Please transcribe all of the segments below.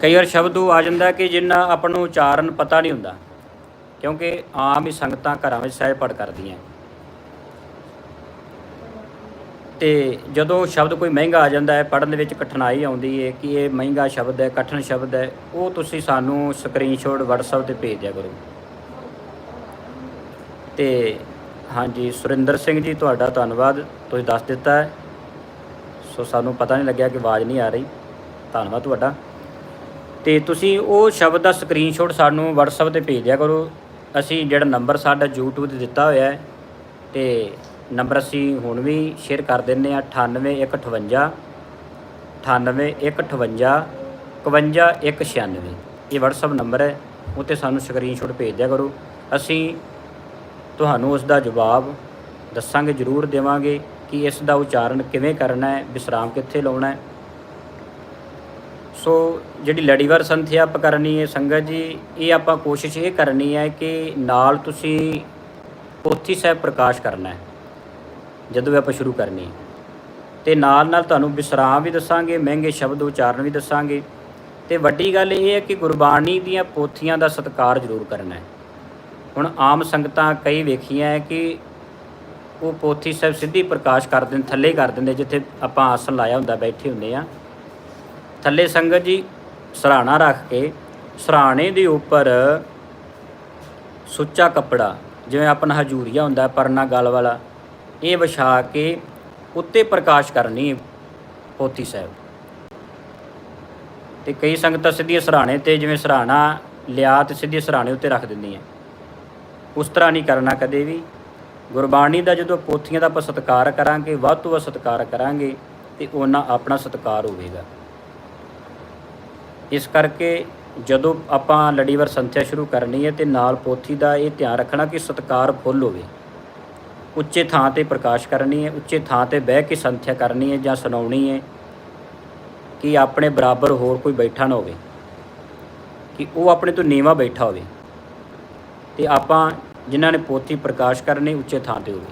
ਕਈ ਵਾਰ ਸ਼ਬਦ ਉਹ ਆ ਜਾਂਦਾ ਕਿ ਜਿੰਨਾ ਆਪਾਂ ਨੂੰ ਉਚਾਰਨ ਪਤਾ ਨਹੀਂ ਹੁੰਦਾ, ਕਿਉਂਕਿ ਆਮ ਹੀ ਸੰਗਤਾਂ ਘਰਾਂ ਵਿੱਚ ਸਹਿਜ ਪੜ ਕਰਦੀਆਂ। ਤੇ ਜਦੋਂ ਸ਼ਬਦ ਕੋਈ ਮਹਿੰਗਾ ਆ ਜਾਂਦਾ ਹੈ ਪੜਨ ਦੇ ਵਿੱਚ ਕਠਿਨਾਈ ਆਉਂਦੀ ਹੈ ਕਿ ਇਹ ਮਹਿੰਗਾ ਸ਼ਬਦ ਹੈ, ਕਠਿਨ ਸ਼ਬਦ ਹੈ, ਉਹ ਤੁਸੀਂ ਸਾਨੂੰ ਸਕਰੀਨਸ਼ਾਟ WhatsApp ਤੇ ਭੇਜ ਦਿਆ ਕਰੋ। ਤੇ ਹਾਂਜੀ, ਸੁਰਿੰਦਰ ਸਿੰਘ ਜੀ, ਤੁਹਾਡਾ ਧੰਨਵਾਦ, ਤੁਸੀਂ ਦੱਸ ਦਿੱਤਾ ਹੈ। ਸੋ ਸਾਨੂੰ ਪਤਾ ਨਹੀਂ ਲੱਗਿਆ ਕਿ ਆਵਾਜ਼ ਨਹੀਂ ਆ ਰਹੀ। ਧੰਨਵਾਦ ਤੁਹਾਡਾ। ਤੇ ਤੁਸੀਂ ਉਹ ਸ਼ਬਦ ਦਾ ਸਕਰੀਨਸ਼ਾਟ ਸਾਨੂੰ WhatsApp ਤੇ ਭੇਜ ਦਿਆ ਕਰੋ। ਅਸੀਂ ਜਿਹੜਾ ਨੰਬਰ ਸਾਡਾ YouTube ਤੇ ਦਿੱਤਾ ਹੋਇਆ ਹੈ, ਤੇ ਨੰਬਰ ਅਸੀਂ ਹੁਣ ਵੀ ਸ਼ੇਅਰ ਕਰ ਦਿੰਨੇ ਆ 98158 98158 51196 ਇਹ WhatsApp ਨੰਬਰ ਹੈ, ਉੱਤੇ ਸਾਨੂੰ ਸਕਰੀਨਸ਼ਾਟ ਭੇਜ ਦਿਆ ਕਰੋ। ਅਸੀਂ ਤੁਹਾਨੂੰ ਉਸ ਦਾ ਜਵਾਬ ਦੱਸਾਂਗੇ, ਜ਼ਰੂਰ ਦੇਵਾਂਗੇ ਕਿ ਇਸ ਦਾ ਉਚਾਰਨ ਕਿਵੇਂ ਕਰਨਾ ਹੈ, ਵਿਸਰਾਮ ਕਿੱਥੇ ਲਾਉਣਾ ਹੈ। ਸੋ ਜਿਹੜੀ ਲੜੀਵਾਰ ਸੰਥਿਆ ਆਪਾਂ ਕਰਨੀ ਹੈ ਸੰਗਤ ਜੀ, ਇਹ ਆਪਾਂ ਕੋਸ਼ਿਸ਼ ਇਹ ਕਰਨੀ ਹੈ ਕਿ ਨਾਲ ਤੁਸੀਂ ਪੋਥੀ ਸਾਹਿਬ ਪ੍ਰਕਾਸ਼ ਕਰਨਾ ਹੈ, ਜਦੋਂ ਵੀ ਆਪਾਂ ਸ਼ੁਰੂ ਕਰਨੀ ਹੈ। ਤੇ ਨਾਲ ਨਾਲ ਤੁਹਾਨੂੰ ਵਿਸਰਾਮ ਵੀ ਦੱਸਾਂਗੇ, ਮਹਿੰਗੇ ਸ਼ਬਦ ਉਚਾਰਨ ਵੀ ਦੱਸਾਂਗੇ। ਤੇ ਵੱਡੀ ਗੱਲ ਇਹ ਹੈ ਕਿ ਗੁਰਬਾਣੀ ਦੀਆਂ ਪੋਥੀਆਂ ਦਾ ਸਤਿਕਾਰ ਜ਼ਰੂਰ ਕਰਨਾ ਹੈ। ਹੁਣ ਆਮ ਸੰਗਤਾਂ ਕਈ ਵੇਖੀਆਂ ਹੈ ਕਿ ਉਹ ਪੋਥੀ ਸਾਹਿਬ ਸਿੱਧੀ ਪ੍ਰਕਾਸ਼ ਕਰ ਦਿੰਦੇ, ਥੱਲੇ ਕਰ ਦਿੰਦੇ, ਜਿੱਥੇ ਆਪਾਂ ਆਸਣ ਲਾਇਆ ਹੁੰਦਾ, ਬੈਠੇ ਹੁੰਦੇ ਆ ਥੱਲੇ ਸੰਗਤ ਜੀ, ਸਰਾਣਾ ਰੱਖ ਕੇ, ਸਰਾਣੇ ਦੇ ਉੱਪਰ ਸੁੱਚਾ ਕੱਪੜਾ, ਜਿਵੇਂ ਆਪਣਾ ਹਜੂਰੀਆ ਹੁੰਦਾ, ਪਰਨਾ ਗਲ ਵਾਲਾ, ਇਹ ਵਿਛਾ ਕੇ ਉੱਤੇ ਪ੍ਰਕਾਸ਼ ਕਰਨੀ ਪੋਥੀ ਸਾਹਿਬ। ਤੇ ਕਈ ਸੰਗਤਾਂ ਸਿੱਧੀਆਂ ਸਰਾਣੇ ਤੇ, ਜਿਵੇਂ ਸਰਾਣਾ ਲਿਆ ਤੇ ਸਿੱਧੀ ਸਰਾਣੇ ਉੱਤੇ ਰੱਖ ਦਿੰਦੀਆਂ ਉਸ ਤਰ੍ਹਾਂ ਨਹੀਂ ਕਰਨਾ ਕਦੇ ਵੀ। ਗੁਰਬਾਣੀ ਦਾ ਜਦੋਂ ਪੋਥੀਆਂ ਦਾ ਆਪਾਂ ਸਤਿਕਾਰ ਕਰਾਂਗੇ, ਵੱਧ ਤੋਂ ਵੱਧ ਸਤਿਕਾਰ ਕਰਾਂਗੇ, ਤੇ ਉਹਨਾਂ ਆਪਣਾ ਸਤਿਕਾਰ ਹੋਵੇਗਾ। ਇਸ ਕਰਕੇ ਜਦੋਂ ਆਪਾਂ ਲੜੀਵਾਰ ਸੰਥਿਆ ਸ਼ੁਰੂ ਕਰਨੀ ਹੈ ਤੇ ਨਾਲ ਪੋਥੀ ਦਾ ਇਹ ਧਿਆਨ ਰੱਖਣਾ ਕਿ ਸਤਿਕਾਰ ਫੁੱਲ ਹੋਵੇ। ਉੱਚੇ ਥਾਂ ਤੇ ਪ੍ਰਕਾਸ਼ ਕਰਨੀ ਹੈ, ਉੱਚੇ ਥਾਂ ਤੇ ਬਹਿ ਕੇ ਸੰਥਿਆ ਕਰਨੀ ਹੈ ਜਾਂ ਸੁਣਾਉਣੀ ਹੈ ਕਿ ਆਪਣੇ ਬਰਾਬਰ ਹੋਰ ਕੋਈ ਬੈਠਾ ਨਾ ਹੋਵੇ, ਕਿ ਉਹ ਆਪਣੇ ਤੋਂ ਨੀਵਾ ਬੈਠਾ ਹੋਵੇ। ਤੇ ਆਪਾਂ ਜਿਨ੍ਹਾਂ ਨੇ ਪੋਥੀ ਪ੍ਰਕਾਸ਼ ਕਰਨੀ, ਉੱਚੇ ਥਾਂ ਤੇ ਹੋਵੇ।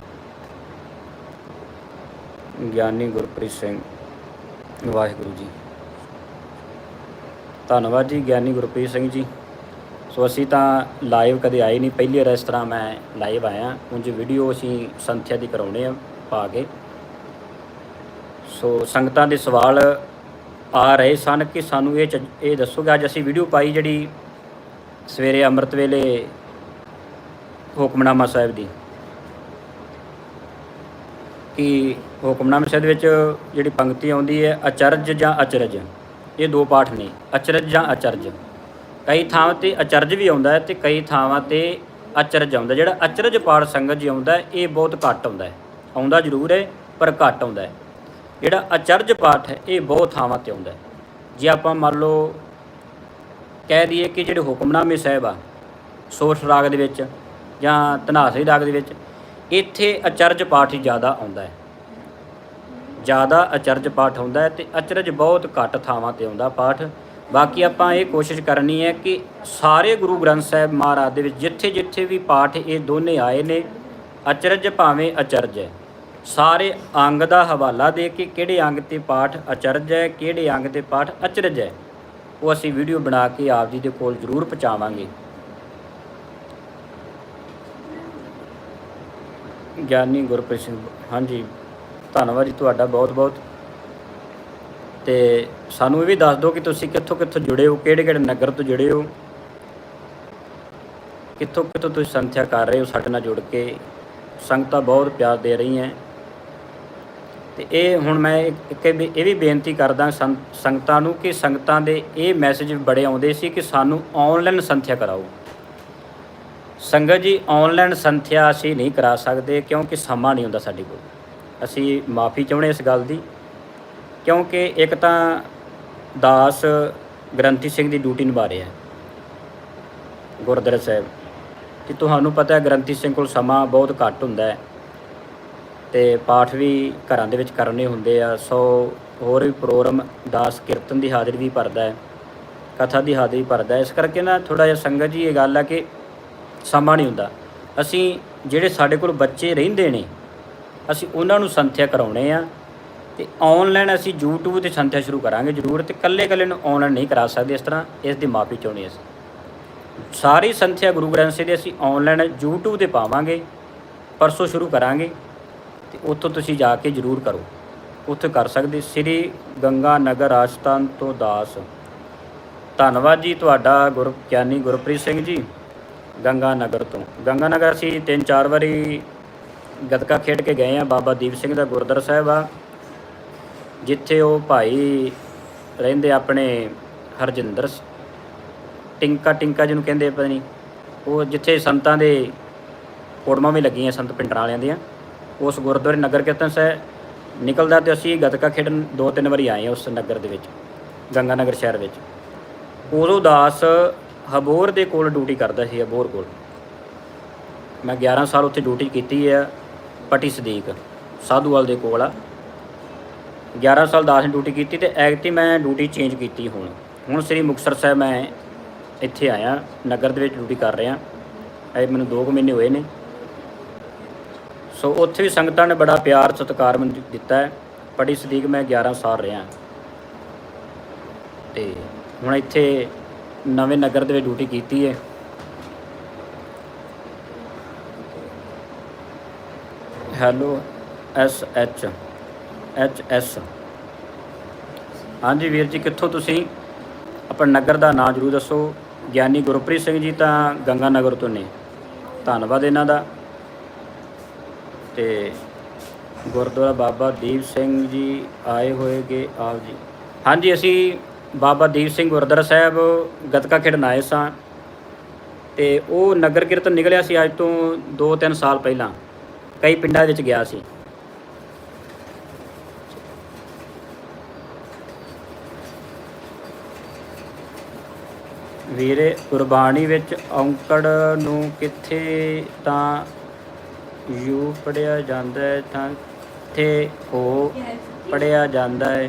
ਗਿਆਨੀ ਗੁਰਪ੍ਰੀਤ ਸਿੰਘ, ਵਾਹਿਗੁਰੂ ਜੀ। ਧੰਨਵਾਦ ਜੀ, ਗਿਆਨੀ ਗੁਰਪ੍ਰੀਤ ਸਿੰਘ ਜੀ। ਸੋ ਅਸੀਂ ਤਾਂ ਲਾਈਵ ਕਦੇ ਆਏ ਨਹੀਂ, ਪਹਿਲੀ ਵਾਰ ਇਸ ਤਰ੍ਹਾਂ ਮੈਂ ਲਾਈਵ ਆਇਆ। ਉਂਝ ਵੀਡੀਓ ਅਸੀਂ ਸੰਥਿਆ ਦੀ ਕਰਾਉਣੇ ਆ ਪਾ ਕੇ। ਸੋ ਸੰਗਤਾਂ ਦੇ ਸਵਾਲ ਆ ਰਹੇ ਸਨ ਕਿ ਸਾਨੂੰ ਇਹ ਚ- ਇਹ ਦੱਸੋਗੇ, ਅੱਜ ਅਸੀਂ ਵੀਡੀਓ ਪਾਈ ਜਿਹੜੀ ਸਵੇਰੇ ਅੰਮ੍ਰਿਤ ਵੇਲੇ ਹੁਕਮਨਾਮਾ ਸਾਹਿਬ ਦੀ। ਕਿ ਹੁਕਮਨਾਮਾ ਸਾਹਿਬ ਵਿੱਚ ਜਿਹੜੀ ਪੰਕਤੀ ਆਉਂਦੀ ਹੈ, ਅਚਰਜ ਜਾਂ ਅਚਰਜ। ਇਹ ਦੋ ਪਾਠ ਨੇ, ਅਚਰਜ ਜਾਂ ਅਚਰਜ। ਕਈ ਥਾਵਾਂ ਤੇ ਅਚਰਜ ਵੀ ਆਉਂਦਾ ਹੈ ਤੇ ਕਈ ਥਾਵਾਂ ਤੇ ਅਚਰਜ ਆਉਂਦਾ ਜਿਹੜਾ ਅਚਰਜ ਪਾਠ ਸੰਗਤ ਜੀ ਆਉਂਦਾ ਇਹ ਬਹੁਤ ਘੱਟ ਆਉਂਦਾ ਹੈ। ਆਉਂਦਾ ਜ਼ਰੂਰ ਹੈ, ਪਰ ਘੱਟ ਆਉਂਦਾ ਹੈ। ਜਿਹੜਾ ਅਚਰਜ ਪਾਠ ਹੈ, ਇਹ ਬਹੁਤ ਥਾਵਾਂ ਤੇ ਆਉਂਦਾ ਹੈ। ਜੇ ਆਪਾਂ ਮੰਨ ਲਓ, ਕਹਿ ਦਈਏ ਕਿ ਜਿਹੜੇ ਹੁਕਮਨਾਮੇ ਸਾਹਿਬ ਆ, ਸੋਰਸ ਰਾਗ ਦੇ ਵਿੱਚ ਜਾਂ ਧਨਾਸਰੀ ਰਾਗ ਦੇ ਵਿੱਚ, ਇੱਥੇ ਅਚਰਜ ਪਾਠ ਹੀ ਜ਼ਿਆਦਾ ਆਉਂਦਾ ਹੈ। ਜ਼ਿਆਦਾ ਅਚਰਜ ਪਾਠ ਹੁੰਦਾ ਹੈ ਤੇ ਅਚਰਜ ਬਹੁਤ ਘੱਟ ਥਾਵਾਂ ਤੇ ਆਉਂਦਾ ਪਾਠ। ਬਾਕੀ ਆਪਾਂ ਇਹ ਕੋਸ਼ਿਸ਼ ਕਰਨੀ ਹੈ ਕਿ ਸਾਰੇ ਗੁਰੂ ਗ੍ਰੰਥ ਸਾਹਿਬ ਮਹਾਰਾਜ ਦੇ ਵਿੱਚ ਜਿੱਥੇ ਜਿੱਥੇ ਵੀ ਪਾਠ ਇਹ ਦੋਨੇ ਆਏ ਨੇ, ਅਚਰਜ ਭਾਵੇਂ ਅਚਰਜ ਹੈ। ਸਾਰੇ ਅੰਗ ਦਾ ਹਵਾਲਾ ਦੇ ਕੇ ਕਿਹੜੇ ਅੰਗ ਤੇ ਪਾਠ ਅਚਰਜ ਹੈ, ਕਿਹੜੇ ਅੰਗ ਤੇ ਪਾਠ ਅਚਰਜ ਹੈ, ਉਹ ਅਸੀਂ ਵੀਡੀਓ ਬਣਾ ਕੇ ਆਪ ਜੀ ਦੇ ਕੋਲ ਜ਼ਰੂਰ ਪਹੁੰਚਾਵਾਂਗੇ। ਗਿਆਨੀ ਗੁਰਪ੍ਰੀਤ ਸਿੰਘ, ਹਾਂਜੀ। ਧੰਨਵਾਦ ਜੀ ਤੁਹਾਡਾ ਬਹੁਤ ਬਹੁਤ। ਤੇ ਸਾਨੂੰ ਇਹ ਵੀ ਦੱਸ ਦਿਓ ਕਿ ਤੁਸੀਂ ਕਿੱਥੋਂ ਕਿੱਥੋਂ ਜੁੜੇ ਹੋ, ਕਿਹੜੇ ਕਿਹੜੇ ਨਗਰ ਤੋਂ ਜੁੜੇ ਹੋ, ਕਿੱਥੋਂ ਕਿੱਥੋਂ ਤੁਸੀਂ ਸੰਥਿਆ ਕਰ ਰਹੇ ਹੋ ਸਾਡੇ ਨਾਲ ਜੁੜ ਕੇ। ਸੰਗਤਾਂ ਬਹੁਤ ਪਿਆਰ ਦੇ ਰਹੀਆਂ। ਤੇ ਇਹ ਹੁਣ ਮੈਂ ਇੱਕ ਇਹ ਵੀ- ਇਹ ਵੀ ਬੇਨਤੀ ਕਰਦਾ ਸੰਗਤਾਂ ਨੂੰ ਕਿ ਸੰਗਤਾਂ ਦੇ ਇਹ ਮੈਸੇਜ ਬੜੇ ਆਉਂਦੇ ਸੀ ਕਿ ਸਾਨੂੰ ਆਨਲਾਈਨ ਸੰਥਿਆ ਕਰਾਓ। ਸੰਗਤ ਜੀ ਆਨਲਾਈਨ ਸੰਥਿਆ ਅਸੀਂ ਨਹੀਂ ਕਰਾ ਸਕਦੇ ਕਿਉਂਕਿ ਸਮਾਂ ਨਹੀਂ ਹੁੰਦਾ ਸਾਡੇ ਕੋਲ। ਅਸੀਂ ਮਾਫੀ ਚਾਹੁੰਦੇ ਇਸ ਗੱਲ ਦੀ, ਕਿਉਂਕਿ ਇੱਕ ਤਾਂ ਦਾਸ ਗ੍ਰੰਥੀ ਸਿੰਘ ਦੀ ਡਿਊਟੀ ਨਿਭਾ ਰਿਹਾ ਗੁਰਦੁਆਰਾ ਸਾਹਿਬ। ਕਿ ਤੁਹਾਨੂੰ ਪਤਾ ਹੈ ਗ੍ਰੰਥੀ ਸਿੰਘ ਕੋਲ ਸਮਾਂ ਬਹੁਤ ਘੱਟ ਹੁੰਦਾ ਹੈ ਤੇ ਪਾਠ ਵੀ ਘਰਾਂ ਦੇ ਵਿੱਚ ਕਰਨੇ ਹੁੰਦੇ ਆ, ਸੋ ਹੋਰ ਵੀ ਪ੍ਰੋਗਰਾਮ ਦਾਸ ਕੀਰਤਨ ਦੀ ਹਾਜ਼ਰੀ ਵੀ ਭਰਦਾ ਹੈ, ਕਥਾ ਦੀ ਹਾਜ਼ਰੀ ਭਰਦਾ ਇਸ ਕਰਕੇ ਨਾ ਥੋੜਾ ਜਿਹਾ ਸੰਗਤ ਜੀ ਇਹ ਗੱਲ ਆ ਕਿ ਸਮਾਂ ਨਹੀਂ ਹੁੰਦਾ। ਅਸੀਂ ਜਿਹੜੇ ਸਾਡੇ ਕੋਲ ਬੱਚੇ ਰਹਿੰਦੇ ਨੇ ਅਸੀਂ ਉਹਨਾਂ ਨੂੰ ਸੰਥਿਆ ਕਰਾਉਣੇ ਆ ਤੇ ਆਨਲਾਈਨ ਅਸੀਂ YouTube ਤੇ ਸੰਥਿਆ ਸ਼ੁਰੂ ਕਰਾਂਗੇ ਜ਼ਰੂਰ ਤੇ ਕੱਲੇ ਕੱਲੇ ਨੂੰ ਆਨਲਾਈਨ ਨਹੀਂ ਕਰਾ ਸਕਦੇ ਇਸ ਤਰ੍ਹਾਂ ਇਸ ਦੀ ਮਾਫੀ ਚਾਹੁੰਦੇ ਅਸੀਂ। ਸਾਰੀ ਸੰਥਿਆ ਗੁਰੂ ਗ੍ਰੰਥ ਸਾਹਿਬ ਦੀ ਅਸੀਂ ਆਨਲਾਈਨ YouTube ਤੇ ਪਾਵਾਂਗੇ, ਪਰਸੋਂ ਸ਼ੁਰੂ ਕਰਾਂਗੇ ਤੇ ਉੱਥੋਂ ਤੁਸੀਂ ਜਾ ਕੇ ਜ਼ਰੂਰ ਕਰੋ, ਉੱਥੇ ਕਰ ਸਕਦੇ ਸ੍ਰੀ ਗੰਗਾ ਨਗਰ ਰਾਜਸਥਾਨ ਤੋਂ ਦਾਸ। ਧੰਨਵਾਦ ਜੀ ਤੁਹਾਡਾ ਗੁਰ, ਗਿਆਨੀ ਗੁਰਪ੍ਰੀਤ ਸਿੰਘ ਜੀ ਗੰਗਾ ਨਗਰ ਤੋਂ। ਗੰਗਾ ਨਗਰ ਅਸੀਂ ਤਿੰਨ ਚਾਰ ਵਾਰੀ ਗੱਤਕਾ ਖੇਡ ਕੇ ਗਏ ਆ, ਬਾਬਾ ਦੀਪ ਸਿੰਘ ਦਾ ਗੁਰਦੁਆਰਾ ਸਾਹਿਬ ਆ, ਜਿੱਥੇ ਉਹ ਭਾਈ ਰਹਿੰਦੇ ਆਪਣੇ ਹਰਜਿੰਦਰ ਟਿੰਕਾ ਟਿੰਕਾ ਜਿਹਨੂੰ ਕਹਿੰਦੇ ਪਤਾ ਨਹੀਂ, ਉਹ ਜਿੱਥੇ ਸੰਤਾਂ ਦੇ ਫੋਟੋਆਂ ਵੀ ਲੱਗੀਆਂ ਸੰਤ ਪਿੰਡਰਾਂ ਵਾਲਿਆਂ ਦੀਆਂ, ਉਸ ਗੁਰਦੁਆਰੇ ਨਗਰ ਕੀਰਤਨ ਸਹਿ ਨਿਕਲਦਾ ਤੇ ਅਸੀਂ ਗੱਤਕਾ ਖੇਡਣ ਦੋ ਤਿੰਨ ਵਾਰੀ ਆਏ ਆ ਉਸ ਨਗਰ ਦੇ ਵਿੱਚ ਗੰਗਾ ਨਗਰ ਸ਼ਹਿਰ ਵਿੱਚ। ਉਦੋਂ ਦਾਸ ਹਬੋਰ ਦੇ ਕੋਲ ਡਿਊਟੀ ਕਰਦਾ ਸੀ, ਹਬੋਰ ਕੋਲ। ਮੈਂ 11 ਸਾਲ ਉੱਥੇ ਡਿਊਟੀ ਕੀਤੀ ਹੈ ਪੱਟੀ ਸਦੀਕ, ਸਾਧੂਵਾਲ ਦੇ ਕੋਲ ਆ। 11 ਸਾਲ ਦਾਸ ਨੇ ਡਿਊਟੀ ਕੀਤੀ ਤੇ ਐਕਟੀ ਮੈਂ ਡਿਊਟੀ ਚੇਂਜ ਕੀਤੀ ਹੁਣ। ਹੁਣ ਸ੍ਰੀ ਮੁਕਤਸਰ ਸਾਹਿਬ ਮੈਂ ਇੱਥੇ ਆਇਆ, ਨਗਰ ਦੇ ਵਿੱਚ ਡਿਊਟੀ ਕਰ ਰਿਹਾ। ਇਹ ਮੈਨੂੰ 2 ਮਹੀਨੇ ਹੋਏ ਨੇ। ਸੋ ਉੱਥੇ ਵੀ ਸੰਗਤਾਂ ਨੇ ਬੜਾ ਪਿਆਰ, ਸਤਿਕਾਰ ਮੈਨੂੰ ਦਿੱਤਾ ਹੈ। ਪੜੀ ਸਦੀਕ ਮੈਂ 11 ਸਾਲ ਰਿਹਾ। ਤੇ ਹੁਣ ਇੱਥੇ ਨਵੇਂ ਨਗਰ ਦੇ ਵਿੱਚ ਡਿਊਟੀ ਕੀਤੀ ਹੈ। Hello, S H H S. ਹਾਂਜੀ ਵੀਰ ਜੀ, ਕਿੱਥੋਂ ਤੁਸੀਂ? ਆਪਣਾ ਨਗਰ ਦਾ ਨਾਮ ਜਰੂਰ ਦੱਸੋ। ਗਿਆਨੀ ਗੁਰਪ੍ਰੀਤ ਸਿੰਘ ਜੀ ਤਾਂ ਗੰਗਾ ਨਗਰ ਤੋਂ ਨੇ। ਧੰਨਵਾਦ ਇਹਨਾਂ ਦਾ। ਤੇ ਗੁਰਦੁਆਰਾ ਬਾਬਾ ਦੀਪ ਸਿੰਘ ਜੀ ਆਏ ਹੋਏਗੇ ਆਪ ਜੀ। ਹਾਂਜੀ, ਅਸੀਂ ਬਾਬਾ ਦੀਪ ਸਿੰਘ ਗੁਰਦੁਆਰਾ ਸਾਹਿਬ ਗਤਕਾ ਖੇਡਣ ਆਏ ਸਾਂ। ਤੇ ਉਹ ਨਗਰ ਕੀਰਤਨ ਨਿਕਲਿਆ ਸੀ ਅੱਜ ਤੋਂ 2-3 ਸਾਲ ਪਹਿਲਾਂ। ਕਈ ਪਿੰਡਾਂ ਵਿੱਚ ਗਿਆ ਸੀ। ਵੀਰੇ, ਗੁਰਬਾਣੀ ਵਿੱਚ ਔਂਕੜ ਨੂੰ ਕਿੱਥੇ ਤਾਂ ਯੂ ਪੜਿਆ ਜਾਂਦਾ ਹੈ, ਤਾਂ ਕਿੱਥੇ ਹੋ ਪੜਿਆ ਜਾਂਦਾ ਹੈ,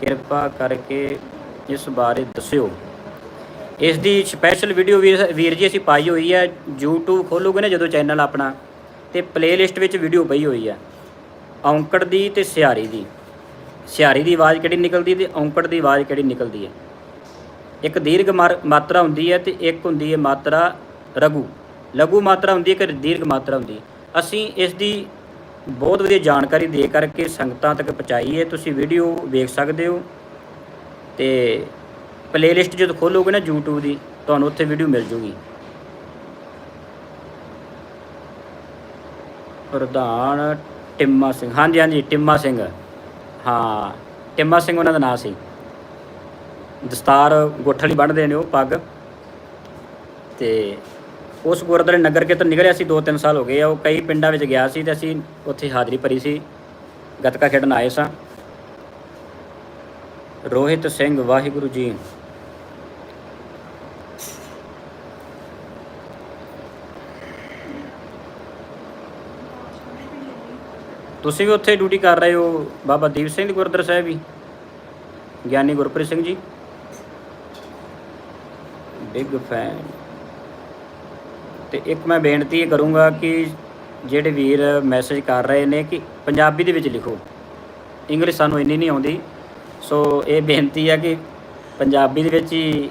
ਕਿਰਪਾ ਕਰਕੇ ਇਸ ਬਾਰੇ ਦੱਸਿਓ। ਇਸ ਦੀ ਸਪੈਸ਼ਲ ਵੀਡੀਓ ਵੀਰ ਵੀਰ ਜੀ ਅਸੀਂ ਪਾਈ ਹੋਈ ਹੈ, YouTube ਖੋਲੋਗੇ ਨਾ ਜਦੋਂ ਚੈਨਲ ਆਪਣਾ। ਤੇ ਪਲੇਲਿਸਟ ਵਿੱਚ ਵੀਡੀਓ ਪਈ ਹੋਈ ਹੈ ਔਂਕੜ ਦੀ ਤੇ ਸਿਆਰੀ ਦੀ। ਸਿਆਰੀ ਦੀ ਆਵਾਜ਼ ਕਿਹੜੀ ਨਿਕਲਦੀ ਤੇ ਔਂਕੜ ਦੀ ਆਵਾਜ਼ ਕਿਹੜੀ ਨਿਕਲਦੀ ਹੈ ਇੱਕ ਦੀਰਘ ਮਾਰ- ਮਾਤਰਾ ਹੁੰਦੀ ਹੈ ਤੇ ਇੱਕ ਹੁੰਦੀ ਹੈ ਮਾਤਰਾ ਰਘੂ। ਲਘੂ ਮਾਤਰਾ ਹੁੰਦੀ ਹੈ ਕਿ ਦੀਰਘ ਮਾਤਰਾ ਹੁੰਦੀ ਹੈ ਅਸੀਂ ਇਸ ਦੀ ਬਹੁਤ ਵਧੀਆ ਜਾਣਕਾਰੀ ਦੇ ਕਰਕੇ ਸੰਗਤਾਂ ਤੱਕ ਪਹੁੰਚਾਈ ਹੈ। ਤੁਸੀਂ ਵੀਡੀਓ ਵੇਖ ਸਕਦੇ ਹੋ। ਤੇ ਪਲੇਲਿਸਟ ਜਦੋਂ ਖੋਲੋਗੇ ਨਾ YouTube ਦੀ, ਤੁਹਾਨੂੰ ਉੱਥੇ ਵੀਡੀਓ ਮਿਲ ਜੂਗੀ। ਪ੍ਰਧਾਨ ਟਿੰਮਾ ਸਿੰਘ। ਹਾਂਜੀ ਹਾਂਜੀ, ਟਿੰਮਾ ਸਿੰਘ। ਹਾਂ, ਟਿੰਮਾ ਸਿੰਘ ਉਹਨਾਂ ਦਾ ਨਾਂ ਸੀ। ਦਸਤਾਰ ਗੋਠਲੀ ਬੰਨ੍ਹਦੇ ਨੇ ਉਹ ਪੱਗ। ਤੇ ਉਸ ਗੁਰਦੁਆਰੇ ਨਗਰ ਕੀਰਤਨ ਨਿਕਲਿਆ ਸੀ 2-3 ਸਾਲ ਹੋ ਗਏ ਆ। ਉਹ ਕਈ ਪਿੰਡਾਂ ਵਿੱਚ ਗਿਆ ਸੀ ਤੇ ਅਸੀਂ ਉੱਥੇ ਹਾਜ਼ਰੀ ਭਰੀ ਸੀ। ਗੱਤਕਾ ਖੇਡਣ ਆਏ ਸਾਂ। ਰੋਹਿਤ ਸਿੰਘ ਵਾਹਿਗੁਰੂ ਜੀ। ਤੁਸੀਂ ਵੀ ਉੱਥੇ ਡਿਊਟੀ ਕਰ ਰਹੇ ਹੋ ਬਾਬਾ ਦੀਪ ਸਿੰਘ ਗੁਰਦੁਆਰਾ ਸਾਹਿਬ ਵੀ ਗਿਆਨੀ ਗੁਰਪ੍ਰੀਤ ਸਿੰਘ ਜੀ? ਬਿਗ ਫੈਨ ਤੇ ਇੱਕ ਮੈਂ ਬੇਨਤੀ ਇਹ ਕਰੂੰਗਾ ਕਿ ਜਿਹੜੇ ਵੀਰ ਮੈਸੇਜ ਕਰ ਰਹੇ ਨੇ ਕਿ ਪੰਜਾਬੀ ਦੇ ਵਿੱਚ ਲਿਖੋ। ਇੰਗਲਿਸ਼ ਸਾਨੂੰ ਇੰਨੀ ਨਹੀਂ ਆਉਂਦੀ। ਸੋ ਇਹ ਬੇਨਤੀ ਹੈ ਕਿ ਪੰਜਾਬੀ ਦੇ ਵਿੱਚ ਹੀ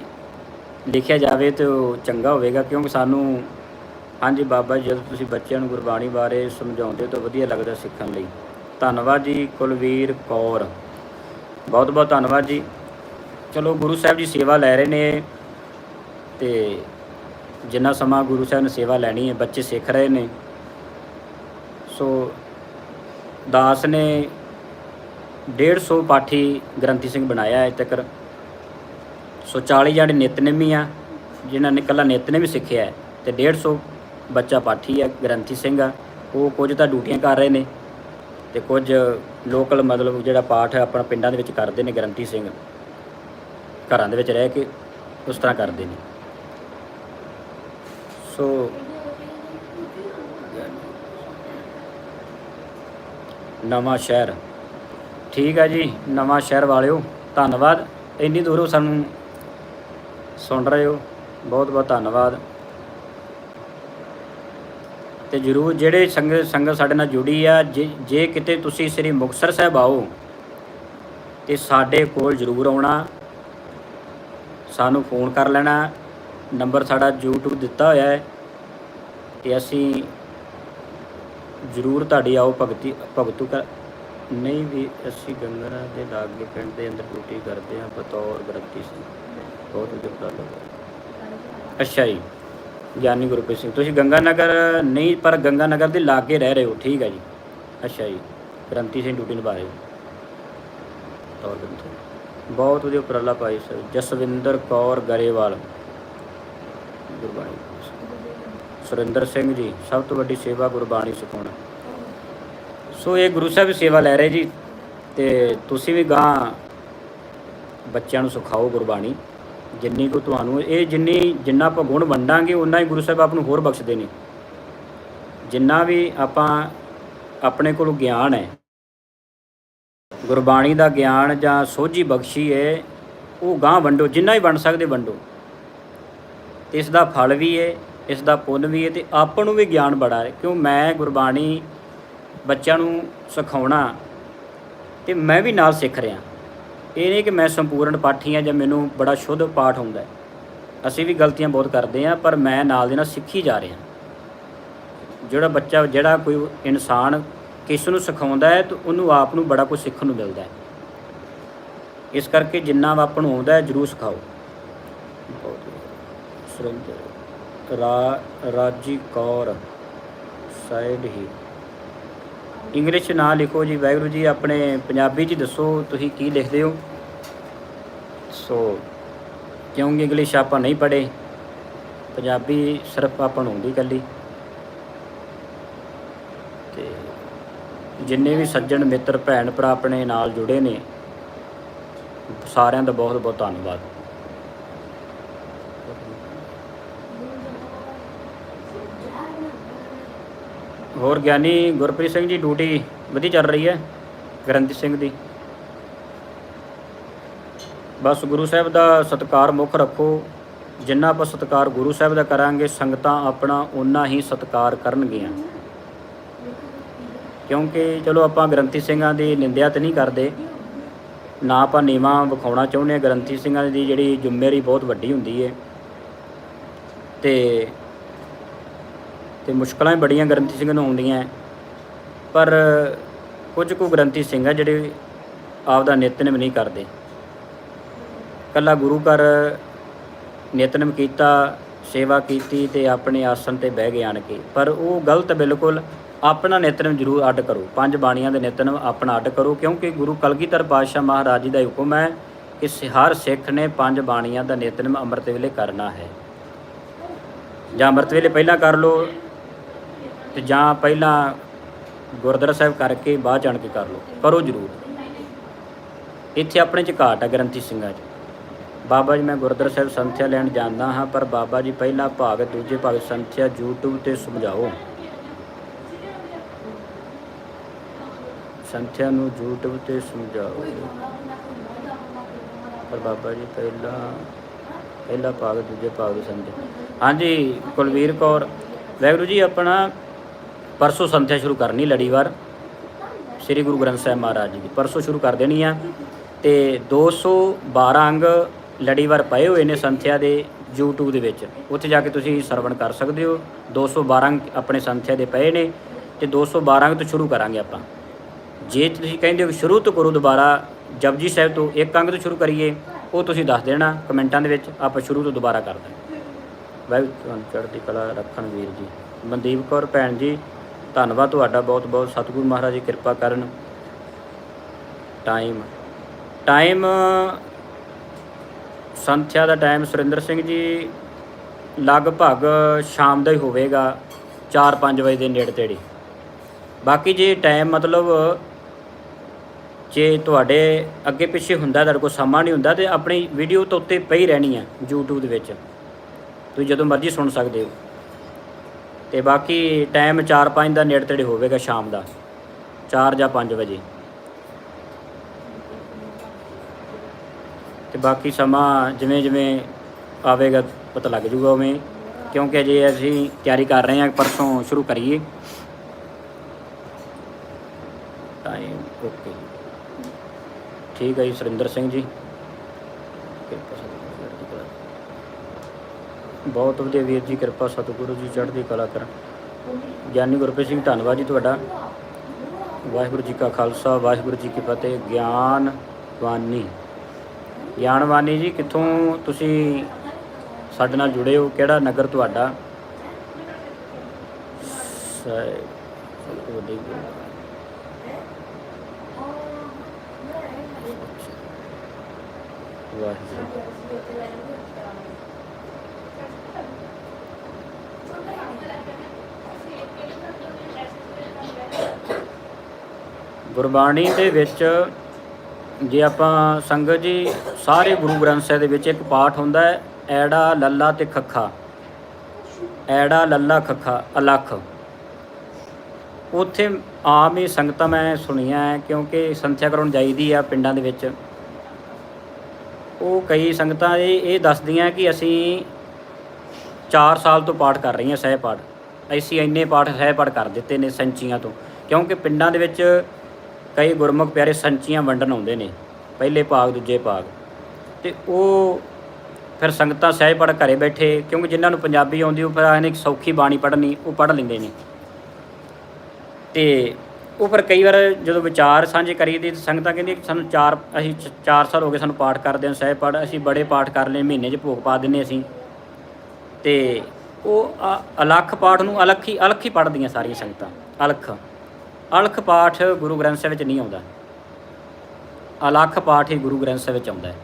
ਲਿਖਿਆ ਜਾਵੇ ਤਾਂ ਉਹ ਚੰਗਾ ਹੋਵੇਗਾ ਕਿਉਂਕਿ ਸਾਨੂੰ ਹਾਂਜੀ ਬਾਬਾ ਜੀ, ਜਦੋਂ ਤੁਸੀਂ ਬੱਚਿਆਂ ਨੂੰ ਗੁਰਬਾਣੀ ਬਾਰੇ ਸਮਝਾਉਂਦੇ ਹੋ ਤਾਂ ਵਧੀਆ ਲੱਗਦਾ ਸਿੱਖਣ ਲਈ। ਧੰਨਵਾਦ ਜੀ, ਕੁਲਵੀਰ ਕੌਰ। ਬਹੁਤ ਬਹੁਤ ਧੰਨਵਾਦ ਜੀ। ਚਲੋ ਗੁਰੂ ਸਾਹਿਬ ਜੀ ਸੇਵਾ ਲੈ ਰਹੇ ਨੇ ਤੇ ਜਿੰਨਾ ਸਮਾਂ ਗੁਰੂ ਸਾਹਿਬ ਨੇ ਸੇਵਾ ਲੈਣੀ ਹੈ, ਬੱਚੇ ਸਿੱਖ ਰਹੇ ਨੇ। ਸੋ ਦਾਸ ਨੇ 150 ਪਾਠੀ ਗ੍ਰੰਥੀ ਸਿੰਘ ਬਣਾਇਆ ਹੈ ਤੱਕ। ਸੋ 40 ਜਿਹੜੇ ਨਿਤਨੇਮੀ ਆ, ਜਿਨ੍ਹਾਂ ਨੇ ਕੱਲਾ ਨਿਤਨੇਮ ਸਿੱਖਿਆ ਹੈ ਤੇ 150 ਬੱਚਾ ਪਾਠੀ ਆ, ਗ੍ਰੰਥੀ ਸਿੰਘ ਆ, ਉਹ ਕੁਝ ਤਾਂ ਡਿਊਟੀਆਂ ਕਰ ਰਹੇ ਨੇ ਤੇ ਕੁਝ ਲੋਕਲ ਮਤਲਬ ਜਿਹੜਾ ਪਾਠ ਹੈ ਆਪਣਾ ਪਿੰਡਾਂ ਦੇ ਵਿੱਚ ਕਰਦੇ ਨੇ ਗ੍ਰੰਥੀ ਸਿੰਘ। ਘਰਾਂ ਦੇ ਵਿੱਚ ਰਹਿ ਕੇ ਉਸ ਤਰ੍ਹਾਂ ਕਰਦੇ ਨੇ। ਸੋ ਨਵਾਂ ਸ਼ਹਿਰ। ਠੀਕ ਹੈ ਜੀ, ਨਵਾਂ ਸ਼ਹਿਰ ਵਾਲਿਓ, ਧੰਨਵਾਦ। ਇੰਨੀ ਦੂਰੋਂ ਸਾਨੂੰ ਸੁਣ ਰਹੇ ਹੋ। ਬਹੁਤ ਬਹੁਤ ਧੰਨਵਾਦ। ਤੇ ਜਰੂਰ ਜਿਹੜੇ ਸੰਗਤ ਸੰਗਤ ਸਾਡੇ ਨਾਲ ਜੁੜੀ ਆ, ਜੇ ਜੇ ਕਿਤੇ ਤੁਸੀਂ ਸ੍ਰੀ ਮੁਕਤਸਰ ਸਾਹਿਬ ਆਓ, ਤੇ ਸਾਡੇ ਕੋਲ ਜ਼ਰੂਰ ਆਉਣਾ। ਸਾਨੂੰ ਫੋਨ ਕਰ ਲੈਣਾ। ਨੰਬਰ ਸਾਡਾ YouTube ਦਿੱਤਾ ਹੋਇਆ ਹੈ। ਤੇ ਅਸੀਂ ਜ਼ਰੂਰ ਤੁਹਾਡੀ ਆਓ ਭਗਤੀ, ਭਗਤੂ ਕਰ, ਨਹੀਂ ਵੀ ਅਸੀਂ ਗੰਗਰਾ ਦੇ ਲਾਗੇ ਪਿੰਡ ਦੇ ਅੰਦਰ ਡਿਊਟੀ ਕਰਦੇ ਹਾਂ, ਬਤੌਰ ਗ੍ਰੰਥੀ ਸਿੰਘ ਬਹੁਤ ਵਧੀਆ ਉਪਰਾਲਾ ਅੱਛਾ ਜੀ। ਗਿਆਨੀ ਗੁਰਪ੍ਰੀਤ ਸਿੰਘ। ਤੁਸੀਂ ਗੰਗਾ ਨਗਰ ਨਹੀਂ, ਪਰ ਗੰਗਾ ਨਗਰ ਦੇ ਲਾਗੇ ਰਹਿ ਰਹੇ ਹੋ। ਠੀਕ ਹੈ ਜੀ। ਅੱਛਾ ਜੀ। ਗ੍ਰੰਥੀ ਸਿੰਘ ਡਿਊਟੀ ਨਿਭਾ ਰਹੇ ਹੋ। ਤੌਰ ਗ੍ਰੰਥੀ ਬਹੁਤ ਵਧੀਆ ਉਪਰਾਲਾ ਪਾਈ ਸਰ। ਜਸਵਿੰਦਰ ਕੌਰ ਗਰੇਵਾਲ। ਗੁਰਬਾਣੀ। ਸੁਰਿੰਦਰ ਸਿੰਘ ਜੀ, ਸਭ ਤੋਂ ਵੱਡੀ ਸੇਵਾ ਗੁਰਬਾਣੀ ਸਿਖਾਉਣਾ। ਸੋ ਇਹ ਗੁਰੂ ਸਾਹਿਬ ਸੇਵਾ ਲੈ ਰਹੇ ਜੀ। ਤੇ ਤੁਸੀਂ ਵੀ ਗਾਂ ਬੱਚਿਆਂ ਨੂੰ ਸਿਖਾਓ ਗੁਰਬਾਣੀ। ਜਿੰਨੀ ਕੋ ਤੁਹਾਨੂੰ ਇਹ ਜਿੰਨੀ ਜਿੰਨਾ ਆਪਾਂ ਗੁਣ ਵੰਡਾਂਗੇ ਉਨਾ ਹੀ ਗੁਰੂ ਸਾਹਿਬ ਆਪ ਨੂੰ ਹੋਰ ਬਖਸ਼ਦੇ ਨੇ। ਜਿੰਨਾ ਵੀ ਆਪਾਂ ਆਪਣੇ ਕੋਲ ਗਿਆਨ ਹੈ, ਗੁਰਬਾਣੀ ਦਾ ਗਿਆਨ ਜਾਂ ਸੋਝੀ ਬਖਸ਼ੀ ਹੈ, ਉਹ ਗਾਂ ਵੰਡੋ, ਜਿੰਨਾ ਹੀ ਵੰਡ ਸਕਦੇ ਵੰਡੋ। ਤੇ ਇਸ ਦਾ ਫਲ ਵੀ ਹੈ, ਇਸ ਦਾ ਪੁੰਨ ਵੀ ਹੈ ਤੇ ਆਪਾਂ ਨੂੰ ਵੀ ਗਿਆਨ ਬੜਾ ਹੈ। ਕਿਉਂ ਮੈਂ ਗੁਰਬਾਣੀ ਬੱਚਿਆਂ ਨੂੰ ਸਿਖਾਉਣਾ ਤੇ ਮੈਂ ਵੀ ਨਾਲ ਸਿੱਖ ਰਿਹਾ। ਇਹ ਨਹੀਂ ਕਿ ਮੈਂ ਸੰਪੂਰਨ ਪਾਠੀ ਹਾਂ ਜਾਂ ਮੈਨੂੰ ਬੜਾ ਸ਼ੁੱਧ ਪਾਠ ਹੁੰਦਾ ਅਸੀਂ ਵੀ ਗਲਤੀਆਂ ਬਹੁਤ ਕਰਦੇ ਹਾਂ, ਪਰ ਮੈਂ ਨਾਲ ਦੇ ਨਾਲ ਸਿੱਖੀ ਜਾ ਰਿਹਾ ਜਿਹੜਾ ਬੱਚਾ, ਜਿਹੜਾ ਕੋਈ ਇਨਸਾਨ ਕਿਸ ਨੂੰ ਸਿਖਾਉਂਦਾ ਹੈ, ਤਾਂ ਉਹਨੂੰ ਆਪ ਨੂੰ ਬੜਾ ਕੁਝ ਸਿੱਖਣ ਨੂੰ ਮਿਲਦਾ ਹੈ। ਇਸ ਕਰਕੇ ਜਿੰਨਾ ਆਪਾਂ ਨੂੰ ਆਉਂਦਾ ਹੈ, ਜਰੂਰ ਸਿਖਾਓ। ਸੁਰਿੰਦਰ, ਰਾ, ਰਾਜੀ ਕੌਰ ਸਾਈਡ ਹੀ। ਇੰਗਲਿਸ਼ ਨਾ ਲਿਖੋ ਜੀ, ਵਾਹਿਗੁਰੂ ਜੀ, ਆਪਣੇ ਪੰਜਾਬੀ ਚ ਦੱਸੋ ਤੁਸੀਂ ਕੀ ਲਿਖਦੇ ਹੋ? ਸੋ ਕਿਉਂਕਿ ਇੰਗਲਿਸ਼ ਆਪਾਂ ਨਹੀਂ ਪੜ੍ਹੇ? ਪੰਜਾਬੀ ਸਿਰਫ ਆਪਾਂ ਨੂੰ ਆਉਂਦੀ ਇਕੱਲੀ। ਤੇ ਜਿੰਨੇ ਵੀ ਸੱਜਣ, ਮਿੱਤਰ ਭੈਣ ਭਰਾ ਆਪਣੇ ਨਾਲ ਜੁੜੇ ਨੇ, ਸਾਰਿਆਂ ਦਾ ਬਹੁਤ ਬਹੁਤ ਧੰਨਵਾਦ। ਹੋਰ ਗਿਆਨੀ ਗੁਰਪ੍ਰੀਤ ਸਿੰਘ ਜੀ ਡਿਊਟੀ ਵਧੀਆ ਚੱਲ ਰਹੀ ਹੈ ਗ੍ਰੰਥੀ ਸਿੰਘ ਦੀ। ਬਸ ਗੁਰੂ ਸਾਹਿਬ ਦਾ ਸਤਕਾਰ ਮੁੱਖ ਰੱਖੋ। ਜਿੰਨਾ ਆਪਾਂ ਸਤਕਾਰ ਗੁਰੂ ਸਾਹਿਬ ਦਾ ਕਰਾਂਗੇ, ਸੰਗਤਾਂ ਆਪਣਾ ਉਨਾ ਹੀ ਸਤਕਾਰ ਕਰਨਗੀਆਂ। ਕਿਉਂਕਿ ਚਲੋ ਆਪਾਂ ਗ੍ਰੰਥੀ ਸਿੰਘਾਂ ਦੀ ਨਿੰਦਿਆ ਤੇ ਨਹੀਂ ਕਰਦੇ। ਨਾ ਆਪਾਂ ਨੀਵਾਂ ਵਿਖਾਉਣਾ ਚਾਹੁੰਦੇ ਹਾਂ। ਗ੍ਰੰਥੀ ਸਿੰਘਾਂ ਦੀ ਜਿਹੜੀ ਜ਼ਿੰਮੇਵਾਰੀ ਬਹੁਤ ਵੱਡੀ ਹੁੰਦੀ ਹੈ। ਤੇ ਤੇ ਮੁਸ਼ਕਲਾਂ ਵੀ ਬੜੀਆਂ ਗ੍ਰੰਥੀ ਸਿੰਘ ਨੂੰ ਆਉਂਦੀਆਂ। ਪਰ ਕੁਝ ਕੁ ਗ੍ਰੰਥੀ ਸਿੰਘ ਆ ਜਿਹੜੇ ਆਪਦਾ ਨਿਤਨੇਮ ਨਹੀਂ ਕਰਦੇ। ਕੱਲਾ ਗੁਰੂ ਘਰ ਨਿਤਨੇਮ ਕੀਤਾ, ਸੇਵਾ ਕੀਤੀ ਤੇ ਆਪਣੇ ਆਸਣ ਤੇ ਬਹਿ ਗਏ ਆਣ ਕੇ। ਪਰ ਉਹ ਗਲਤ ਬਿਲਕੁਲ ਆਪਣਾ ਨਿਤਨੇਮ ਜ਼ਰੂਰ ਅੱਡ ਕਰੋ। ਪੰਜ ਬਾਣੀਆਂ ਦੇ ਨਿਤਨੇਮ ਆਪਣਾ ਅੱਡ ਕਰੋ, ਕਿਉਂਕਿ ਗੁਰੂ ਕਲਗੀਧਰ ਪਾਤਸ਼ਾਹ ਮਹਾਰਾਜ ਜੀ ਦਾ ਹੁਕਮ ਹੈ ਕਿ ਸ- ਹਰ ਸਿੱਖ ਨੇ ਪੰਜ ਬਾਣੀਆਂ ਦਾ ਨਿਤਨੇਮ ਅੰਮ੍ਰਿਤ ਵੇਲੇ ਕਰਨਾ ਹੈ। ਜਾਂ ਅੰਮ੍ਰਿਤ ਵੇਲੇ ਪਹਿਲਾਂ ਕਰ ਲਓ ਤੇ ਜਾਂ ਪਹਿਲਾਂ ਗੁਰਦੁਆਰਾ ਸਾਹਿਬ ਕਰਕੇ ਬਾਅਦ ਜਾਣ ਕੇ ਕਰ ਲਓ। ਕਰੋ ਜ਼ਰੂਰ। ਇੱਥੇ ਆਪਣੇ ਚ ਘਾਟ ਆ ਗ੍ਰੰਥੀ ਸਿੰਘਾਂ 'ਚ। ਬਾਬਾ ਜੀ, ਮੈਂ ਗੁਰਦੁਆਰਾ ਸਾਹਿਬ ਸੰਥਿਆ ਲੈਣ ਜਾਂਦਾ ਹਾਂ, ਪਰ ਬਾਬਾ ਜੀ ਪਹਿਲਾ ਭਾਗ, ਦੂਜੇ ਭਾਗ ਸੰਥਿਆ, YouTube ਤੇ ਸਮਝਾਓ। ਸੰਥਿਆ ਨੂੰ YouTube ਤੇ ਸਮਝਾਓ। ਪਰ ਬਾਬਾ ਜੀ ਪਹਿਲਾ ਪਹਿਲਾ ਭਾਗ, ਦੂਜੇ ਭਾਗ ਸੰਥਿਆ। ਹਾਂਜੀ, ਕੁਲਵੀਰ ਕੌਰ। ਵਾਹਿਗੁਰੂ ਜੀ, ਆਪਣਾ ਪਰਸੋਂ ਸੰਥਿਆ ਸ਼ੁਰੂ ਕਰਨੀ ਲੜੀਵਾਰ ਸ੍ਰੀ ਗੁਰੂ ਗ੍ਰੰਥ ਸਾਹਿਬ ਮਹਾਰਾਜ ਜੀ ਦੀ। ਪਰਸੋਂ ਸ਼ੁਰੂ ਕਰ ਦੇਣੀ ਆ। ਤੇ 212 ਅੰਗ ਲੜੀਵਾਰ ਪਏ ਹੋਏ ਨੇ ਸੰਥਿਆ ਦੇ YouTube ਦੇ ਵਿੱਚ। ਉੱਥੇ ਜਾ ਕੇ ਤੁਸੀਂ ਸਰਵਣ ਕਰ ਸਕਦੇ ਹੋ। 212 ਅੰਗ ਆਪਣੇ ਸੰਥਿਆ ਦੇ ਪਏ ਨੇ। ਤੇ 212 ਅੰਗ ਤੋਂ ਸ਼ੁਰੂ ਕਰਾਂਗੇ ਆਪਾਂ। ਜੇ ਤੁਸੀਂ ਕਹਿੰਦੇ ਹੋ ਸ਼ੁਰੂ ਤੋਂ ਕਰੋ ਦੁਬਾਰਾ, ਜਪਜੀ ਸਾਹਿਬ ਤੋਂ ਇੱਕ ਅੰਗ ਤੋਂ ਸ਼ੁਰੂ ਕਰੀਏ, ਉਹ ਤੁਸੀਂ ਦੱਸ ਦੇਣਾ ਕਮੈਂਟਾਂ ਦੇ ਵਿੱਚ। ਆਪਾਂ ਸ਼ੁਰੂ ਤੋਂ ਦੁਬਾਰਾ ਕਰ ਦਾਂਗੇ। ਵਾਹਿਗੁਰੂ ਤੁਹਾਨੂੰ ਚੜ੍ਹਦੀ ਕਲਾ ਰੱਖਣ ਵੀਰ ਜੀ ਮਨਦੀਪ ਕੌਰ ਭੈਣ ਜੀ ਧੰਨਵਾਦ ਤੁਹਾਡਾ ਬਹੁਤ ਬਹੁਤ ਸਤਿਗੁਰੂ ਮਹਾਰਾਜ ਜੀ ਕਿਰਪਾ ਕਰਨ। ਟਾਈਮ ਟਾਈਮ ਸੰਥਿਆ ਦਾ ਟਾਈਮ ਸੁਰਿੰਦਰ ਸਿੰਘ ਜੀ, ਲਗਭਗ ਸ਼ਾਮ ਦਾ ਹੀ ਹੋਵੇਗਾ 4-5 ਵਜੇ ਦੇ ਨੇੜੇ ਤੇੜੇ। ਬਾਕੀ ਜੇ ਟਾਈਮ ਮਤਲਬ ਜੇ ਤੁਹਾਡੇ ਅੱਗੇ ਪਿੱਛੇ ਹੁੰਦਾ, ਤੁਹਾਡੇ ਕੋਲ ਸਮਾਂ ਨਹੀਂ ਹੁੰਦਾ, ਤੇ ਆਪਣੀ ਵੀਡੀਓ ਤੋਂ ਉੱਤੇ ਪਈ ਰਹਿਣੀ ਆ YouTube ਦੇ ਵਿੱਚ। ਤੁਸੀਂ ਜਦੋਂ ਮਰਜ਼ੀ ਸੁਣ ਸਕਦੇ ਹੋ। ਤੇ ਬਾਕੀ ਟਾਈਮ 4-5 ਦਾ ਨੇੜੇ ਤੇੜੇ ਹੋਵੇਗਾ ਸ਼ਾਮ ਦਾ 4 ਜਾਂ 5 ਵਜੇ। ਤੇ ਬਾਕੀ ਸਮਾਂ ਜਿਵੇਂ ਜਿਵੇਂ ਆਵੇਗਾ ਪਤਾ ਲੱਗ ਜੂਗਾ ਉਵੇਂ, ਕਿਉਂਕਿ ਅਜੇ ਅਸੀਂ ਤਿਆਰੀ ਕਰ ਰਹੇ ਹਾਂ, ਪਰਸੋਂ ਸ਼ੁਰੂ ਕਰੀਏ। ਟਾਈਮ ਓਕੇ ਠੀਕ ਹੈ ਜੀ, ਸੁਰਿੰਦਰ ਸਿੰਘ ਜੀ। ਕਿਰਪਾ ਸਤਿਗੁਰੂ ਜੀ ਚੜ੍ਹਦੀ ਕਲਾ ਬਹੁਤ ਵਧੀਆ ਵੀਰ ਜੀ, ਕਿਰਪਾ ਸਤਿਗੁਰੂ ਜੀ, ਚੜ੍ਹਦੀ ਕਲਾ ਕਰ ਗਿਆਨੀ ਗੁਰਪ੍ਰੀਤ ਸਿੰਘ, ਧੰਨਵਾਦ ਜੀ ਤੁਹਾਡਾ। ਵਾਹਿਗੁਰੂ ਜੀ ਕਾ ਖਾਲਸਾ, ਵਾਹਿਗੁਰੂ ਜੀ ਕੀ ਫਤਿਹ। ਗਿਆਨ ਵਾਨੀ ਗਿਆਨ ਵਾਨੀ ਜੀ, ਕਿੱਥੋਂ ਤੁਸੀਂ ਸਾਡੇ ਨਾਲ ਜੁੜੇ ਹੋ? ਕਿਹੜਾ ਨਗਰ ਤੁਹਾਡਾ? ਸ- ਸਭ ਤੋਂ ਵੱਡੀ ਗੱਲ। ਵਾਹਿਗੁਰੂ ਗੁਰਬਾਣੀ ਦੇ ਵਿੱਚ ਜੇ ਆਪਾਂ ਸੰਗਤ ਜੀ ਸਾਰੇ ਗੁਰੂ ਗ੍ਰੰਥ ਸਾਹਿਬ ਦੇ ਵਿੱਚ ਇੱਕ ਪਾਠ ਹੁੰਦਾ ਹੈ, ਐੜਾ ਲੱਲਾ ਤੇ ਖੱਖਾ। ਐੜਾ ਲੱਲਾ ਖੱਖਾ, ਅਲੱਖ। ਉੱਥੇ ਆਮ ਹੀ ਸੰਗਤਾਂ ਮੈਂ ਸੁਣੀਆਂ ਹੈ, ਕਿਉਂਕਿ ਸੰਥਿਆ ਕਰਾਉਣ ਜਾਈਦੀ ਆ ਪਿੰਡਾਂ ਦੇ ਵਿੱਚ। ਉਹ ਕਈ ਸੰਗਤਾਂ ਇਹ ਇਹ ਦੱਸਦੀਆਂ ਕਿ ਅਸੀਂ 4 ਸਾਲ ਤੋਂ ਪਾਠ ਕਰ ਰਹੀਆਂ ਸਹਿ ਪਾਠ। ਅਸੀਂ ਇੰਨੇ ਪਾਠ ਸਹਿ ਪਾਠ ਕਰ ਦਿੱਤੇ ਨੇ ਸੰਚੀਆਂ ਤੋਂ, ਕਿਉਂਕਿ ਪਿੰਡਾਂ ਦੇ ਵਿੱਚ ਕਈ ਗੁਰਮੁਖ ਪਿਆਰੇ ਸੰਚੀਆਂ ਵੰਡਣ ਆਉਂਦੇ ਨੇ, ਪਹਿਲੇ ਭਾਗ, ਦੂਜੇ ਭਾਗ। ਤੇ ਉਹ ਫਿਰ ਸੰਗਤਾਂ ਸਹਿਜ ਪੜ੍ਹ ਘਰੇ ਬੈਠੇ, ਕਿਉਂਕਿ ਜਿਨ੍ਹਾਂ ਨੂੰ ਪੰਜਾਬੀ ਆਉਂਦੀ, ਉਹ ਫਿਰ ਆਏ ਨੇ ਇੱਕ ਸੌਖੀ ਬਾਣੀ ਪੜ੍ਹਨੀ, ਉਹ ਪੜ੍ਹ ਲੈਂਦੇ ਨੇ। ਤੇ ਉਹ ਫਿਰ ਕਈ ਵਾਰ ਜਦੋਂ ਵਿਚਾਰ ਸਾਂਝੇ ਕਰੀਦੇ, ਤੇ ਸੰਗਤਾਂ ਕਹਿੰਦੀ ਸਾਨੂੰ ਚਾਰ, ਅਸੀਂ 4 ਸਾਲ ਹੋ ਗਏ ਸਾਨੂੰ ਪਾਠ ਕਰਦੇ ਹਾਂ, ਸਹਿਜ ਪੜ੍ਹ, ਅਸੀਂ ਬੜੇ ਪਾਠ ਕਰ ਲਏ, ਮਹੀਨੇ 'ਚ ਭੋਗ ਪਾ ਦਿੰਨੇ ਅਸੀਂ। ਤੇ ਉਹ ਅ- ਅਲੱਖ ਪਾਠ ਨੂੰ ਅਲੱਖ ਹੀ ਅਲੱਖ ਹੀ ਪੜ੍ਹਦੀਆਂ ਸਾਰੀਆਂ ਸੰਗਤਾਂ, ਅਲੱਖ। ਅਲਖ ਪਾਠ ਗੁਰੂ ਗ੍ਰੰਥ ਸਾਹਿਬ ਵਿੱਚ ਨਹੀਂ ਆਉਂਦਾ। ਅਲੱਖ ਪਾਠ ਹੀ ਗੁਰੂ ਗ੍ਰੰਥ ਸਾਹਿਬ ਵਿੱਚ ਆਉਂਦਾ ਹੈ।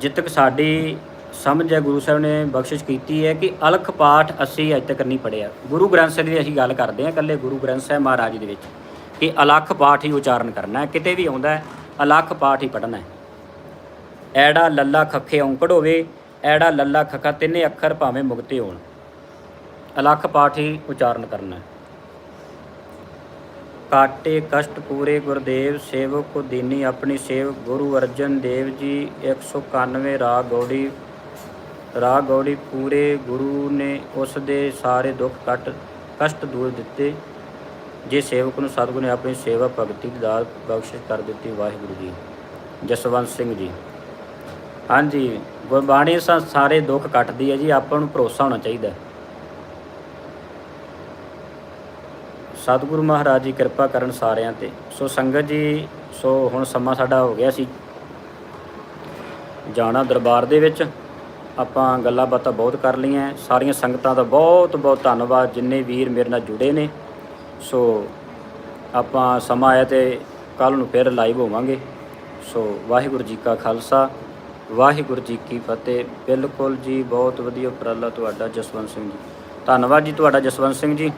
ਜਿੱਤ ਤੱਕ ਸਾਡੀ ਸਮਝ ਹੈ, ਗੁਰੂ ਸਾਹਿਬ ਨੇ ਬਖਸ਼ਿਸ਼ ਕੀਤੀ ਹੈ ਕਿ ਅਲਖ ਪਾਠ ਅਸੀਂ ਅਜੇ ਤੱਕ ਨਹੀਂ ਪੜਿਆ ਗੁਰੂ ਗ੍ਰੰਥ ਸਾਹਿਬ ਦੀ ਅਸੀਂ ਗੱਲ ਕਰਦੇ ਹਾਂ ਇਕੱਲੇ ਗੁਰੂ ਗ੍ਰੰਥ ਸਾਹਿਬ ਮਹਾਰਾਜ ਜੀ ਦੇ ਵਿੱਚ ਕਿ ਅਲਖ ਪਾਠ ਹੀ ਉਚਾਰਨ ਕਰਨਾ ਹੈ। ਕਿਤੇ ਵੀ ਆਉਂਦਾ ਹੈ, ਅਲਖ ਪਾਠ ਹੀ ਪੜਨਾ ਹੈ। ਐੜਾ ਲੱਲਾ ਖੱਖੇ ਔਂਕੜ ਹੋਵੇ, ਐੜਾ ਲੱਲਾ ਖੱਖਾ ਤਿੰਨੇ ਅੱਖਰ ਭਾਵੇਂ ਮੁਕਤੇ ਹੋਣ। ਅਲਖ ਪਾਠ ਹੀ ਉਚਾਰਨ ਕਰਨਾ ਹੈ। ਕਾਟੇ ਕਸ਼ਟ ਪੂਰੇ ਗੁਰਦੇਵ ਸੇਵਕ ਕੋ ਦੀਨੀ ਆਪਣੀ ਸੇਵ ਗੁਰੂ ਅਰਜਨ ਦੇਵ ਜੀ 191 ਰਾਗ ਗੌੜੀ ਰਾਗ ਗੌੜੀ ਪੂਰੇ ਗੁਰੂ ਨੇ ਉਸ ਦੇ ਸਾਰੇ ਦੁੱਖ ਕੱਟ, ਕਸ਼ਟ ਦੂਰ ਦਿੱਤੇ, ਜੇ ਸੇਵਕ ਨੂੰ ਸਤਿਗੁਰੂ ਨੇ ਆਪਣੀ ਸੇਵਾ ਭਗਤੀ ਦੀ ਦਾਤ ਬਖਸ਼ਿਸ਼ ਕਰ ਦਿੱਤੀ, ਵਾਹਿਗੁਰੂ ਜੀ, ਜਸਵੰਤ ਸਿੰਘ ਜੀ। ਹਾਂਜੀ, ਗੁਰਬਾਣੀ ਸਾ, ਸਾਰੇ ਦੁੱਖ ਕੱਟਦੀ ਹੈ ਜੀ, ਆਪਾਂ ਨੂੰ ਭਰੋਸਾ ਹੋਣਾ ਚਾਹੀਦਾ। ਸਤਿਗੁਰੂ ਮਹਾਰਾਜ ਜੀ ਕਿਰਪਾ ਕਰਨ ਸਾਰਿਆਂ ਤੇ। ਸੋ ਸੰਗਤ ਜੀ, ਸੋ ਹੁਣ ਸਮਾਂ ਸਾਡਾ ਹੋ ਗਿਆ ਸੀ ਜਾਣਾ ਦਰਬਾਰ ਦੇ ਵਿੱਚ। ਆਪਾਂ ਗੱਲਾਂ ਬਾਤਾਂ ਬਹੁਤ ਕਰ ਲਈਆਂ। ਸਾਰੀਆਂ ਸੰਗਤਾਂ ਦਾ ਬਹੁਤ ਬਹੁਤ ਧੰਨਵਾਦ। ਜਿੰਨੇ ਵੀਰ ਮੇਰੇ ਨਾਲ ਜੁੜੇ ਨੇ। ਸੋ ਆਪਾਂ ਸਮਾਂ ਆਇਆ ਤੇ ਕੱਲ ਨੂੰ ਫਿਰ ਲਾਈਵ ਹੋਵਾਂਗੇ। ਸੋ ਵਾਹਿਗੁਰੂ ਜੀ ਕਾ ਖਾਲਸਾ। ਵਾਹਿਗੁਰੂ ਜੀ ਕੀ ਫਤਿਹ। ਬਿਲਕੁਲ ਜੀ, ਬਹੁਤ ਵਧੀਆ ਉਪਰਾਲਾ ਤੁਹਾਡਾ ਜਸਵੰਤ ਸਿੰਘ ਜੀ। ਧੰਨਵਾਦ ਜੀ ਤੁਹਾਡਾ ਜਸਵੰਤ ਸਿੰਘ ਜੀ।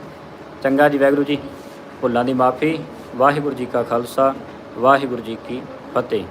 ਚੰਗਾ ਜੀ ਵਾਹਿਗੁਰੂ ਜੀ। ਭੁੱਲਾਂ ਦੀ ਮਾਫੀ, ਵਾਹਿਗੁਰੂ ਜੀ ਕਾ ਖਾਲਸਾ, ਵਾਹਿਗੁਰੂ ਜੀ ਕੀ ਫਤਿਹ।